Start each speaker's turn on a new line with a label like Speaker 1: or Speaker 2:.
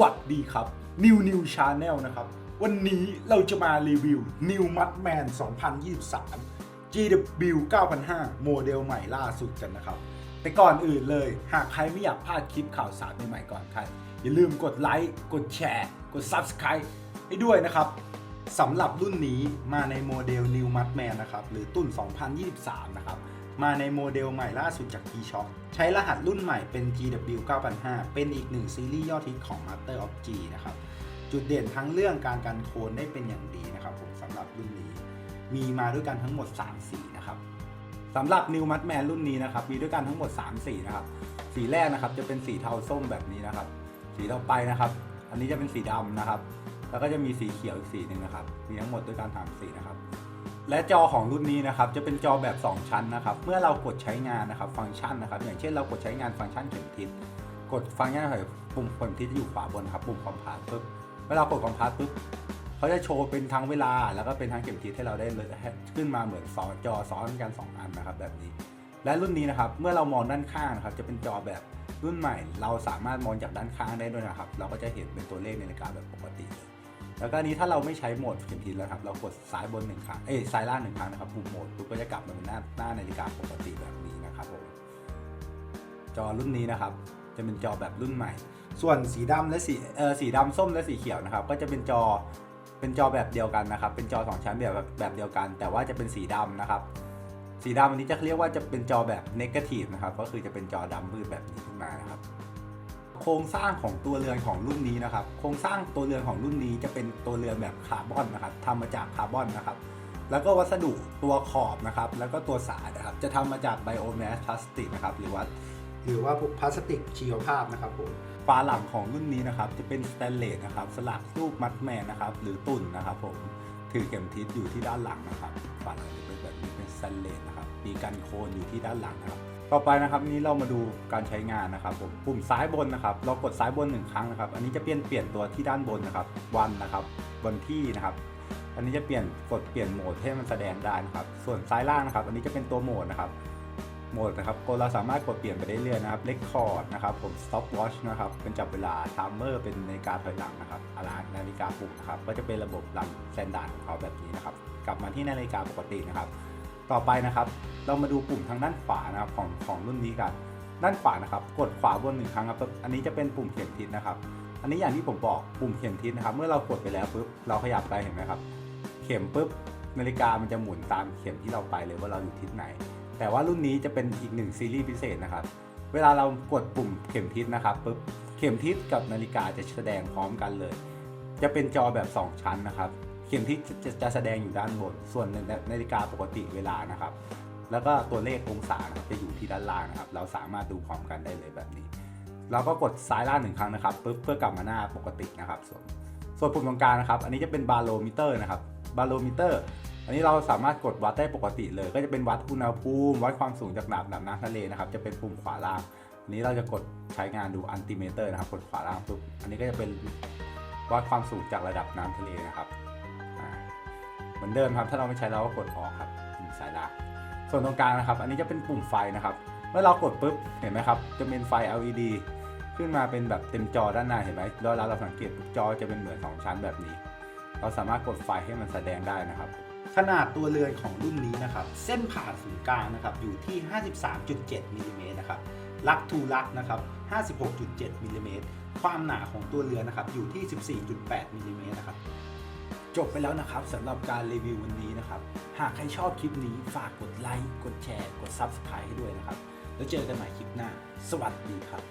Speaker 1: วัสดีครับ New New Channel นะครับ วันนี้เราจะมารีวิว New Mudman 2023 GW 9005 โมเดลใหม่ล่าสุดกันนะครับ แต่ก่อนอื่นเลย หากใครไม่อยากพลาดคลิปข่าวสารใหม่ๆก่อนใคร อย่าลืมกดไลค์ กดแชร์ กด Subscribe ให้ด้วยนะครับ สำหรับรุ่นนี้มาในโมเดล New Mudman นะครับ หรือตุ่น 2023 นะครับ มาในโมเดลใหม่ล่าสุดจาก T-Shock ใช้รหัสรุ่นใหม่เป็น GW 9005เป็นอีกหนึ่งซีรีส์ยอดฮิตของ Master of G นะครับ จุดเด่นทั้งเรื่องการกันโคนได้เป็นอย่างดีนะครับผมสำหรับรุ่นนี้ มีมาด้วยกันทั้งหมด 3 สีนะครับสำหรับ New m a t Man รุ่นนี้นะครับ มีด้วยกันทั้งหมด 3 สีนะครับ สีแรกนะครับจะเป็นสีเทาส้มแบบนี้นะครับ สีต่อไปนะครับ อันนี้จะเป็นสีดำนะครับ แล้วก็จะมีสีเขียวอีกสีหนึ่งนะครับ มีทั้งหมดด้วยกันสามสีนะครับ และจอของรุ่นนี้นะครับจะเป็นจอแบบ 2 ชั้นนะครับ เมื่อเรากดใช้งานนะครับ ฟังก์ชันนะครับ อย่างเช่นเรากดใช้งานฟังก์ชันเข็มทิศ กดฟังก์ชันอะไรปุ่มเข็มทิศจะอยู่ขวาบนครับ ปุ่มคอมพาสปุ๊บ เวลากดคอมพาสปุ๊บเขาจะโชว์เป็นทั้งเวลา แล้วก็เป็นทั้งเข็มทิศให้เราได้เลยขึ้นมาเหมือนซ้อนจอซ้อนกัน 2 อันนะครับ แบบนี้ และรุ่นนี้นะครับ เมื่อเรามองด้านข้างนะครับ จะเป็นจอแบบรุ่นใหม่ เราสามารถมองจากด้านข้างได้ด้วยนะครับ เราก็จะเห็นเป็นตัวเลขในนาฬิกาแบบปกติเลย แล้วก็นี้ถ้าเราไม่ใช้โหมดเข็มทิศแล้วครับ เรากดซ้ายบนหนึ่งครั้ง เอ้ยซ้ายล่างหนึ่งครั้งนะครับปุ่มโหมดปุ๊บก็จะกลับมาเป็นหน้าหน้านาฬิกาปกติแบบนี้นะครับผมจอรุ่นนี้นะครับ จะเป็นจอแบบรุ่นใหม่ ส่วนสีดำและสีเออสีดำส้มและสีเขียวนะครับ ก็จะเป็นจอเป็นจอแบบเดียวกันนะครับ เป็นจอสองชั้นแบบแบบเดียวกัน แต่ว่าจะเป็นสีดำนะครับ สีดำอันนี้จะเรียกว่าจะเป็นจอแบบเนกาทีฟนะครับ ก็คือจะเป็นจอดำมืดแบบนี้ขึ้นมานะครับ ครงสร้างของตัวเรือนของรุ่นนี้นะครับ โครงสร้างตัวเรือนของรุ่นนี้จะเป็นตัวเรือนแบบคาร์บอนนะครับทำมาจากคาร์บอนนะครับ แล้วก็วัสดุตัวขอบนะครับ แล้วก็ตัวสายนะครับ จะทำมาจากไบโอแมสพลาสติกนะครับ หรือว่า หรือว่าพวกพลาสติกชีวภาพนะครับผมฝาหลังของรุ่นนี้นะครับ จะเป็นสแตนเลสนะครับ สลักรูปมัดแมนนะครับ หรือตุ่นนะครับผม ถือเข็มทิศอยู่ที่ด้านหลังนะครับ ฝาหลังจะเป็นแบบนี้เป็นสแตนเลสนะครับ มีกันโคนอยู่ที่ด้านหลังนะครับ ต่อไปนะครับนี้เรามาดูการใช้งานนะครับผมปุ่มซ้ายบนนะครับ เรากดซ้ายบนหนึ่งครั้งนะครับ อันนี้จะเปลี่ยนเปลี่ยนตัวที่ด้านบนนะครับวันนะครับวันที่นะครับ อันนี้จะเปลี่ยนกดเปลี่ยนโหมดให้มันแสดงได้นะครับ ส่วนซ้ายล่างนะครับ อันนี้จะเป็นตัวโหมดนะครับโหมดนะครับกดเราสามารถกดเปลี่ยนไปได้เรื่อยๆนะครับเลคคอร์ดนะครับผม stop watch นะครับเป็นจับเวลา timer เป็นนาฬิกาถอยหลังนะครับอารานาฬิกาปลุกนะครับก็จะเป็นระบบรันสแตนดาร์ดของเขาแบบนี้นะครับกลับมาที่นาฬิกาปกตินะครับ ต่อไปนะครับ เรามาดูปุ่มทางด้านขวานะครับของของรุ่นนี้กัน ด้านขวานะครับ กดขวาบนหนึ่งครั้งครับปุ๊บอันนี้จะเป็นปุ่มเข็มทิศนะครับ อันนี้อย่างที่ผมบอกปุ่มเข็มทิศนะครับ เมื่อเรากดไปแล้วปุ๊บเราขยับไปเห็นไหมครับ เข็มปุ๊บนาฬิกามันจะหมุนตามเข็มที่เราไปเลยว่าเราอยู่ทิศไหน แต่ว่ารุ่นนี้จะเป็นอีกหนึ่งซีรีส์พิเศษนะครับ เวลาเรากดปุ่มเข็มทิศนะครับปุ๊บเข็มทิศกับนาฬิกาจะแสดงพร้อมกันเลย จะเป็นจอแบบ 2 ชั้นนะครับ เข็มทิศจะจะแสดงอยู่ด้านบน ส่วนนาฬิกาปกติเวลานะครับ แล้วก็ตัวเลของศานะครับจะอยู่ที่ด้านล่างนะครับ เราสามารถดูพร้อมกันได้เลยแบบนี้ เราก็กดซ้ายล่างหนึ่งครั้งนะครับปุ๊บเพื่อกลับมาหน้าปกตินะครับ ส่วนส่วนปุ่มตรงกลางนะครับ อันนี้จะเป็นบาโลมิเตอร์นะครับ บาโลมิเตอร์ อันนี้เราสามารถกดวัดได้ปกติเลย ก็จะเป็นวัดอุณหภูมิวัดความสูงจากระดับน้ำทะเลนะครับ จะเป็นปุ่มขวาล่าง อันนี้เราจะกดใช้งานดูอันติเมเตอร์นะครับ กดขวาล่างปุ๊บ อันนี้ก็จะเป็นวัดความสูงจากระดับน้ำทะเลนะครับ มือนเดิมครับ ถ้าเราไม่ใช้เราก็กดออกครับสายลางส่วนตรงกลางนะครับ อันนี้จะเป็นปุ่มไฟนะครับ เมื่อเรากดปุ๊บเห็นไหมครับ จะเป็นไฟ LED ขึ้นมาเป็นแบบเต็มจอด้านหน้าเห็นไหมแล้วเราเราสังเกตจอจะเป็นเหมือนสองชั้นแบบนี้ เราสามารถกดไฟให้มันแสดงได้นะครับ ขนาดตัวเรือนของรุ่นนี้นะครับ เส้นผ่าศูนย์กลางนะครับอยู่ที่ 53.7มิลลิเมตรนะครับลักทูลักนะครับ 56.7มิลลิเมตรความหนาของตัวเรือนนะครับอยู่ที่ 14.8มิลลิเมตรนะครับ จบไปแล้วนะครับสำหรับการรีวิววันนี้นะครับ หากใครชอบคลิปนี้ฝากกดไลค์ กดแชร์ กด Subscribe ให้ด้วยนะครับ แล้วเจอกันใหม่คลิปหน้า สวัสดีครับ